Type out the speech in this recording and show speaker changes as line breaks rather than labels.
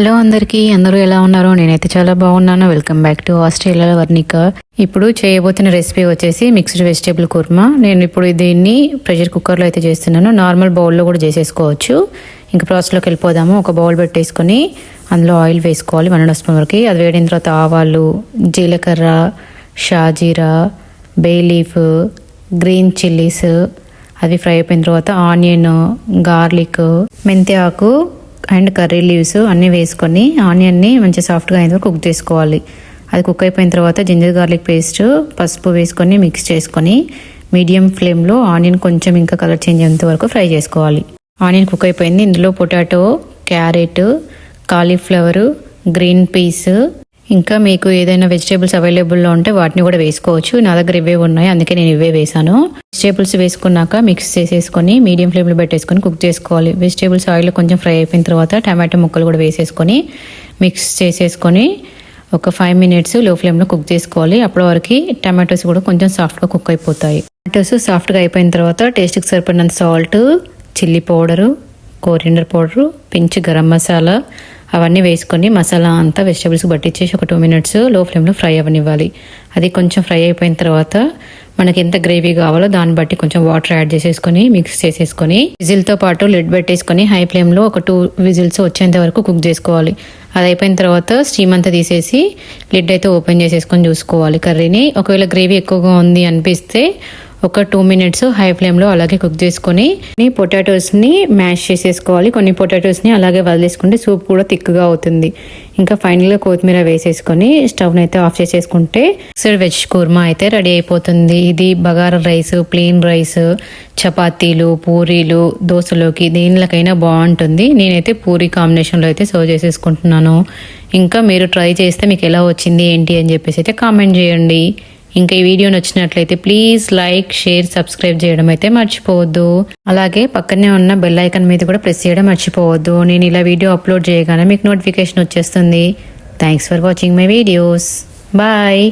Hello అందరికీ అందరూ ఎలా ఉన్నారు? నేనైతే చాలా బాగున్నాను. Welcome back to Australia Varnika ఇప్పుడు చేయబోతున్న రెసిపీ వచ్చేసి మిక్స్డ్ వెజిటేబుల్ కుర్మా నేను ఇప్పుడు దీన్ని ప్రెషర్ కుక్కర్లో అయితే చేస్తున్నాను. నార్మల్ బౌల్లో కూడా చేసేసుకోవచ్చు. ఇంకా ప్రాసెస్లోకి వెళ్ళిపోదాము. ఒక బౌల్ పెట్టేసుకొని అందులో ఆయిల్ వేసుకోవాలి. వన్ అండ్ స్పూన్ వరకు. అది వేడిన తర్వాత ఆవాలు జీలకర్ర షాజీరా బే లీఫ్ గ్రీన్ చిల్లీస్ అవి ఫ్రై అయిపోయిన తర్వాత ఆనియన్ గార్లిక్ మెంతి ఆకు అండ్ కర్రీ లీవ్స్ అన్నీ వేసుకొని ఆనియన్ని మంచి సాఫ్ట్గా అయిన కుక్ చేసుకోవాలి. అది కుక్ అయిపోయిన తర్వాత జింజర్ గార్లిక్ పేస్ట్ పసుపు వేసుకొని మిక్స్ చేసుకొని మీడియం ఫ్లేమ్లో ఆనియన్ కొంచెం ఇంకా కలర్ చేంజ్ అయ్యేంత వరకు ఫ్రై చేసుకోవాలి. ఆనియన్ కుక్ అయిపోయింది. ఇందులో potato carrot cauliflower green peas ఇంకా మీకు ఏదైనా వెజిటేబుల్స్ అవైలబుల్లో ఉంటే వాటిని కూడా వేసుకోవచ్చు. నా దగ్గర ఇవే ఉన్నాయి అందుకే నేను ఇవే వేసాను వెజిటేబుల్స్ వేసుకున్నాక మిక్స్ చేసేసుకొని మీడియం ఫ్లేమ్లో పెట్టేసుకొని కుక్ చేసుకోవాలి. వెజిటేబుల్స్ ఆయిల్ కొంచెం ఫ్రై అయిపోయిన తర్వాత టమాటో ముక్కలు కూడా వేసేసుకొని మిక్స్ చేసేసుకొని ఒక ఫైవ్ మినిట్స్లో ఫ్లేమ్లో కుక్ చేసుకోవాలి. అప్పటి వరకు టమాటోస్ కూడా కొంచెం సాఫ్ట్గా కుక్ అయిపోతాయి. టమాటోస్ సాఫ్ట్గా అయిపోయిన తర్వాత టేస్ట్కి సరిపడినంత salt chilli powder coriander powder pinch garam masala అవన్నీ వేసుకొని మసాలా అంతా వెజిటేబుల్స్ పట్టించేసి ఒక టూ మినిట్స్లో ఫ్లేమ్లో ఫ్రై అవ్వనివ్వాలి. అది కొంచెం ఫ్రై అయిపోయిన తర్వాత మనకి ఎంత గ్రేవీ కావాలో దాన్ని బట్టి కొంచెం వాటర్ యాడ్ చేసేసుకొని మిక్స్ చేసేసుకొని విజిల్తో పాటు లిడ్ పెట్టేసుకొని హై ఫ్లేమ్లో ఒక టూ విజిల్స్ వచ్చేంత వరకు కుక్ చేసుకోవాలి. అది అయిపోయిన తర్వాత స్టీమ్ అంతా తీసేసి లిడ్ అయితే ఓపెన్ చేసేసుకొని చూసుకోవాలి కర్రీని. ఒకవేళ గ్రేవీ ఎక్కువగా ఉంది అనిపిస్తే ఒక టూ మినిట్స్ హై ఫ్లేమ్లో అలాగే కుక్ చేసుకొని పొటాటోస్ని మ్యాష్ చేసేసుకోవాలి. కొన్ని పొటాటోస్ని అలాగే వదిలేసుకుంటే సూప్ కూడా థిక్గా అవుతుంది. ఇంకా ఫైనల్గా కొత్తిమీర వేసేసుకొని స్టవ్ని అయితే ఆఫ్ చేసేసుకుంటే సార్ వెజ్ కుర్మా అయితే రెడీ అయిపోతుంది. ఇది బగారా రైస్ ప్లెయిన్ రైస్ చపాతీలు పూరీలు దోశలోకి దేనిలకైనా బాగుంటుంది. నేనైతే పూరి కాంబినేషన్లో అయితే సర్వ్ చేసేసుకుంటున్నాను. ఇంకా మీరు ట్రై చేస్తే మీకు ఎలా వచ్చింది ఏంటి అని చెప్పేసి అయితే కామెంట్ చేయండి. ఇంకా ఈ వీడియో నచ్చినట్లయితే ప్లీజ్ లైక్ షేర్ సబ్స్క్రైబ్ చేయడం అయితే మర్చిపోవద్దు. అలాగే పక్కనే ఉన్న బెల్ ఐకన్ మీద కూడా ప్రెస్ చేయడం మర్చిపోవద్దు. నేను ఇలా వీడియో అప్లోడ్ చేయగానే మీకు నోటిఫికేషన్ వచ్చేస్తుంది. Thanks for watching my videos bye